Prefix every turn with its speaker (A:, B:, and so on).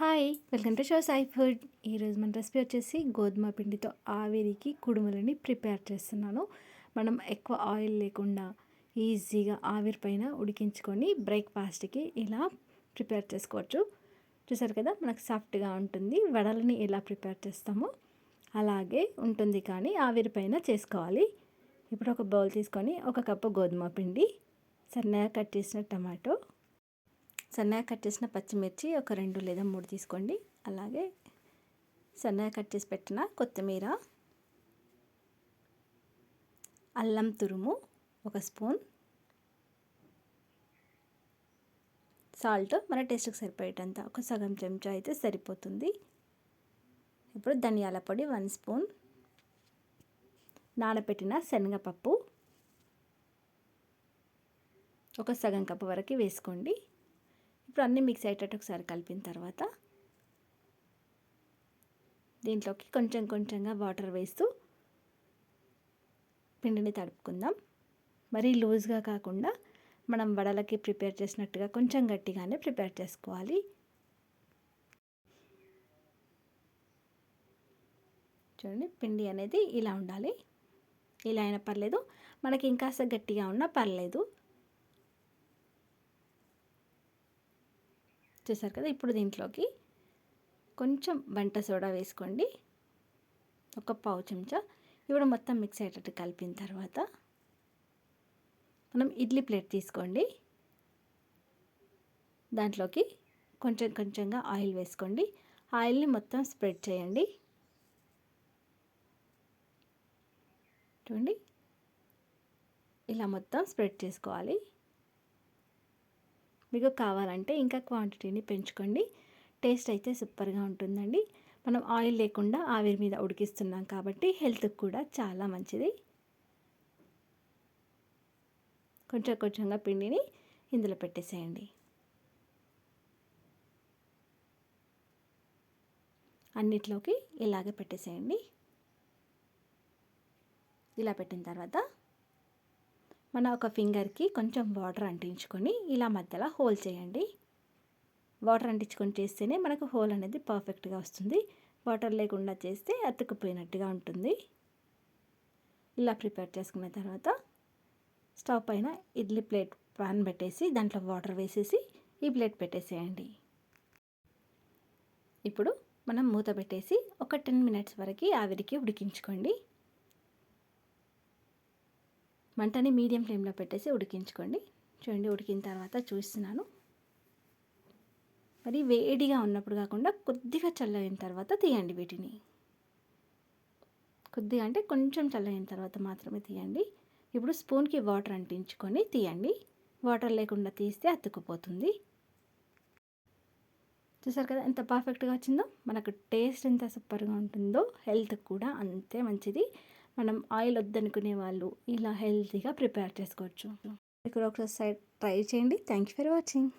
A: Hi welcome to show Sai food. ఈరోజు మన recipe వచ్చేసి గోధుమ పిండితో ఆవిరికి కుడుములని ప్రిపేర్ చేస్తున్నాను. మనం ఎక్కువ ఆయిల్ లేకుండా ఈజీగా ఆవిరి పైన ఉడికించుకొని బ్రేక్ఫాస్ట్కి ఇలా ప్రిపేర్ చేసుకోవచ్చు. చూసారు కదా మనకు సాఫ్ట్గా ఉంటుంది. వడలని ఎలా ప్రిపేర్ చేస్తామో అలాగే ఉంటుంది కానీ ఆవిరి పైన చేసుకోవాలి. ఇప్పుడు ఒక బౌల్ తీసుకొని ఒక కప్పు గోధుమ పిండి సన్నగా కట్ చేసిన టమాటో సన్నగా కట్ చేసిన పచ్చిమిర్చి ఒక రెండు లేదా మూడు తీసుకోండి. అలాగే సన్నగా కట్ చేసి పెట్టిన కొత్తిమీర అల్లం తురుము ఒక స్పూన్ సాల్ట్ మన టేస్ట్కి సరిపోయేటంత. ఒక సగం చెంచా అయితే సరిపోతుంది. ఇప్పుడు ధనియాల పొడి వన్ స్పూన్. నానబెట్టిన శనగపప్పు ఒక సగం కప్పు వరకు వేసుకోండి. ఇప్పుడు అన్నీ మిక్స్ అయ్యేటట్టు ఒకసారి కలిపిన తర్వాత దీంట్లోకి కొంచెం కొంచెంగా వాటర్ వేస్తూ పిండిని తడుపుకుందాం. మరీ లూజ్గా కాకుండా మనం వడలకి ప్రిపేర్ చేసినట్టుగా కొంచెం గట్టిగానే ప్రిపేర్ చేసుకోవాలి. చూడండి పిండి అనేది ఇలా ఉండాలి. ఇలా అయినా పర్లేదు. మనకి ఇంకాస్త గట్టిగా ఉన్నా పర్లేదు. చూసారు కదా ఇప్పుడు దీంట్లోకి కొంచెం వంట సోడా వేసుకోండి. ఒక పావు చెంచా. ఇప్పుడు మొత్తం మిక్స్ అయ్యేటట్టు కలిపిన తర్వాత మనం ఇడ్లీ ప్లేట్ తీసుకోండి. దాంట్లోకి కొంచెం కొంచెంగా ఆయిల్ వేసుకోండి. ఆయిల్ని మొత్తం స్ప్రెడ్ చేయండి. చూడండి. ఇలా మొత్తం స్ప్రెడ్ చేసుకోవాలి. మీకు కావాలంటే ఇంకా క్వాంటిటీని పెంచుకోండి. టేస్ట్ అయితే సూపర్గా ఉంటుందండి. మనం ఆయిల్ లేకుండా ఆవిరి మీద ఉడికిస్తున్నాం కాబట్టి హెల్త్కి కూడా చాలా మంచిది. కొంచెం కొంచెంగా పిండిని ఇందులో పెట్టేసేయండి. అన్నిట్లోకి ఇలాగే పెట్టేసేయండి. ఇలా పెట్టిన తర్వాత మన ఒక ఫింగర్కి కొంచెం వాటర్ అంటించుకొని ఇలా మధ్యలో హోల్ చేయండి. వాటర్ అంటించుకొని చేస్తేనే మనకు హోల్ అనేది పర్ఫెక్ట్గా వస్తుంది. వాటర్ లేకుండా చేస్తే అతుక్కుపోయినట్టుగా ఉంటుంది. ఇలా ప్రిపేర్ చేసుకున్న తర్వాత స్టవ్ పైన ఇడ్లీ ప్లేట్ పాన్ పెట్టేసి దాంట్లో వాటర్ వేసేసి ఈ ప్లేట్ పెట్టేసేయండి. ఇప్పుడు మనం మూత పెట్టేసి ఒక టెన్ మినిట్స్ వరకు ఆవిరికి ఉడికించుకోండి. మంటని మీడియం ఫ్లేమ్లో పెట్టేసి ఉడికించుకోండి. చూడండి ఉడికిన తర్వాత చూస్తున్నాను. మరి వేడిగా ఉన్నప్పుడు కాకుండా కొద్దిగా చల్లైన తర్వాత తీయండి వీటిని. కొద్దిగా అంటే కొంచెం చల్లైన తర్వాత మాత్రమే తీయండి. ఇప్పుడు స్పూన్కి వాటర్ అంటించుకొని తీయండి. వాటర్ లేకుండా తీస్తే అతుక్కుపోతుంది చూసారు కదా ఎంత పర్ఫెక్ట్గా వచ్చిందో? మనకు టేస్ట్ ఎంత సూపర్గా ఉంటుందో హెల్త్ కూడా అంతే మంచిది. మనం ఆయిల్ వద్దనుకునే వాళ్ళు ఇలా హెల్తీగా ప్రిపేర్ చేసుకోవచ్చు. ఇక్కడ ఒకసారి ట్రై చేయండి. Thank you for watching